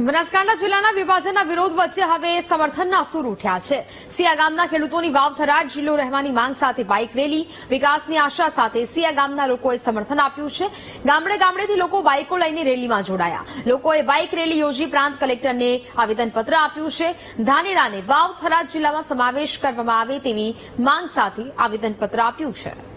બનાસકાંઠા જિલ્લાના વિભાજનના વિરોધ વચ્ચે હવે સમર્થનના સૂર ઉઠ્યા છે. સિયા ગામના ખેડૂતોની વાવ થરાદ જિલ્લો રહેવાની માંગ સાથે બાઇક રેલી, વિકાસની આશા સાથે સિયા ગામના લોકોએ સમર્થન આપ્યું છે. ગામડે ગામડેથી લોકો બાઇકો લઈને રેલીમાં જોડાયા. લોકોએ બાઇક રેલી યોજી પ્રાંત કલેક્ટરને આવેદનપત્ર આપ્યું છે. ધાનેરાને વાવ થરાદ જિલ્લામાં સમાવેશ કરવામાં આવે તેવી માંગ સાથે આવેદનપત્ર આપ્યું છે.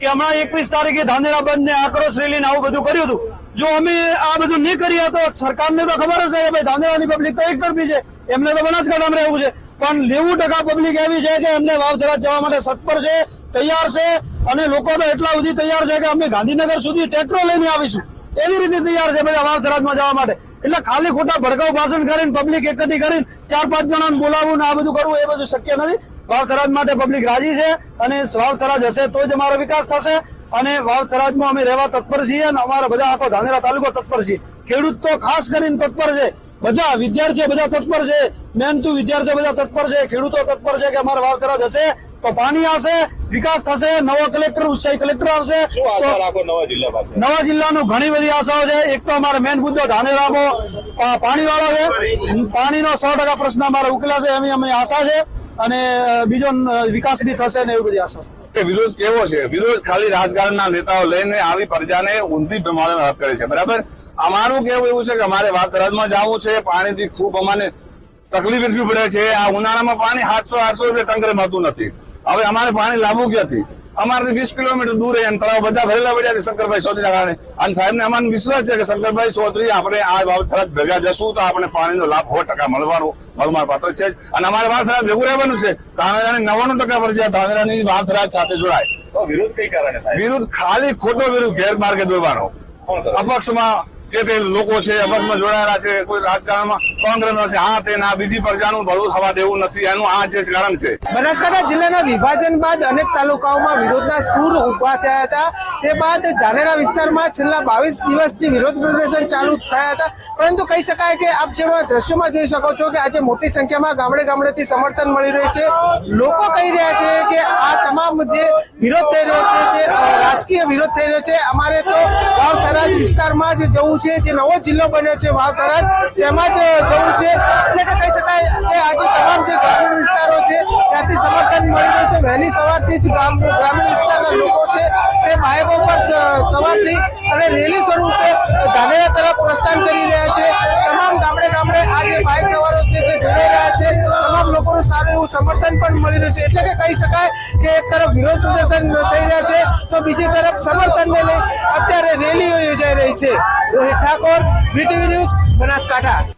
કે હમણાં એકવીસ તારીખે ધાનેરા બંધ ને આક્રોશ રેલી ને આવું બધું કર્યું હતું. જો અમે આ બધું નહીં કરીએ તો સરકારને તો ખબર હશે કે ભાઈ ધાનેરાની પબ્લિક તો એક તરફી છે. એમને તો બનાસકાંઠામાં રહેવું છે. પણ નેવું ટકા પબ્લિક એવી છે કે એમને વાવધરા જવા માટે સત્પર છે, તૈયાર છે અને લોકો તો એટલા સુધી તૈયાર છે કે અમે ગાંધીનગર સુધી ટ્રેક્ટરો લઈને આવીશું. એવી રીતે તૈયાર છે બધા વાવધરાજમાં જવા માટે. એટલે ખાલી ખોટા ભડકાઉ ભાષણ કરીને પબ્લિક એકઠી કરીને ચાર પાંચ જણાને બોલાવવું ને આ બધું કરવું એ બધું શક્ય નથી. વાવ થરાદ માટે પબ્લિક રાજી છે અને વાવ થરાદ હશે તો જ અમારો વિકાસ થશે. અને વાવ થરાદમાં અમે રહેવા તત્પર છીએ અને અમારા બધા આખો ધાનેરા તાલુકો તત્પર છીએ ખેડૂત તો ખાસ કરીને તત્પર છે. બધા વિદ્યાર્થીઓ બધા તત્પર છે. મહેનતુ વિદ્યાર્થીઓ બધા તત્પર છે. ખેડૂતો તત્પર છે કે અમારા વાવ થરાદ હશે તો પાણી આવશે વિકાસ થશે નવો કલેક્ટર ઉત્સાહી કલેક્ટર આવશે. નવા જિલ્લાનું ઘણી બધી આશાઓ છે. એક તો અમારો મેન મુદ્દો ધાનેરામાં પાણી વાળો છે. પાણીનો સો ટકા પ્રશ્ન અમારે ઉકેલાશે એવી અમે આશા છે. અને બીજો વિકાસ બી થશે ને એવી બધી આશા છે. વિરોધ કેવો છે? વિરોધ ખાલી રાજકારણના નેતાઓ લઈને આવી પ્રજાને ઊંધી પ્રમાણે હક કરે છે, બરાબર? અમારું કેવું એવું છે કે અમારે વાતરાજમાં જવું છે, પાણીથી ખૂબ અમારે તકલીફ એટલી પડે છે, આ ઉનાળામાં પાણી સાતસો, આઠસો રૂપિયા ટંકરે મળતું નથી. હવે અમારે પાણી લાવવું ક્યાંથી? અમારાથી વીસ કિલોમીટર દૂર છે તળાવ બધા ભરેલા પડ્યા છે શંકરભાઈ ચૌધરીના કારણે અને સાહેબને અમારો વિશ્વાસ છે કે શંકરભાઈ ચૌધરી આપણે આ વાવથરાજ ભેગા જશું તો આપણે પાણીનો લાભ સો ટકા મળવાનો મળવા પાત્ર છે. અને અમારે વાવથરાજ ભેગું રહેવાનું છે. ધાનેરાની નવ્વાણું ટકા ફરજિયાત ધાનેરાની વાવથરાજ સાથે જોડાય. તો વિરોધ કઈ કારણે વિરોધ વિરુદ્ધ ખાલી ખોટો વિરુદ્ધ ગેરમાર્ગે દોરવાનો. અપક્ષમાં જે તે લોકો છે, અપક્ષમાં જોડાયેલા છે, કોઈ રાજકારણમાં કોંગ્રેસ છે, આ તે ના બીજી પ્રજાનું ભલું થવા દેવું નથી, એનું આ જે કારણ છે. બનાસકાંઠા જિલ્લાના વિભાજન બાદ અનેક તાલુકાઓમાં વિરોધના સૂર ઊભા થયા હતા. તે બાદ ધાનેરા વિસ્તારમાં છેલ્લા બાવીસ દિવસથી વિરોધ પ્રદર્શન ચાલુ થયા હતા. પરંતુ કહી શકાય કે આપ જેવા દ્રશ્યોમાં જોઈ શકો છો કે આજે મોટી સંખ્યામાં ગામડે ગામડેથી સમર્થન મળી રહ્યું છે. લોકો કહી રહ્યા છે કે આ તમામ જે વિરોધ થઈ રહ્યો છે તે રાજકીય વિરોધ થઈ રહ્યો છે. અમારે તો વિસ્તારમાં જ જવું છે, જે નવો જિલ્લો બન્યો છે વાવ થરાદ તેમાં જ જવું છે. એટલે કે કહી શકાય કે આજે તમામ જે ગ્રામીણ વિસ્તારો છે, ત્યાંથી સમર્થન મળી રહ્યું છે. વહેલી સવારથી જ ગ્રામીણ વિસ્તારના લોકો છે, તે બાઇકો પર સવારથી અને રેલી સ્વરૂપે ધાનેરા તરફ પ્રસ્થાન કરી રહ્યા છે. તમામ ગામડે ગામડે આ જે બાઇક સવારો છે, તે જોડાઈ રહ્યા છે. તમામ લોકોનું સારું એવું સમર્થન પણ મળી રહ્યું છે. એટલે કે કહી શકાય કે એક તરફ વિરોધ પ્રદર્શન થઈ રહ્યા છે, તો બીજી તરફ સમર્થનને લઈ અત્યારે છે. Rohit Thakor VTV news Banaskantha.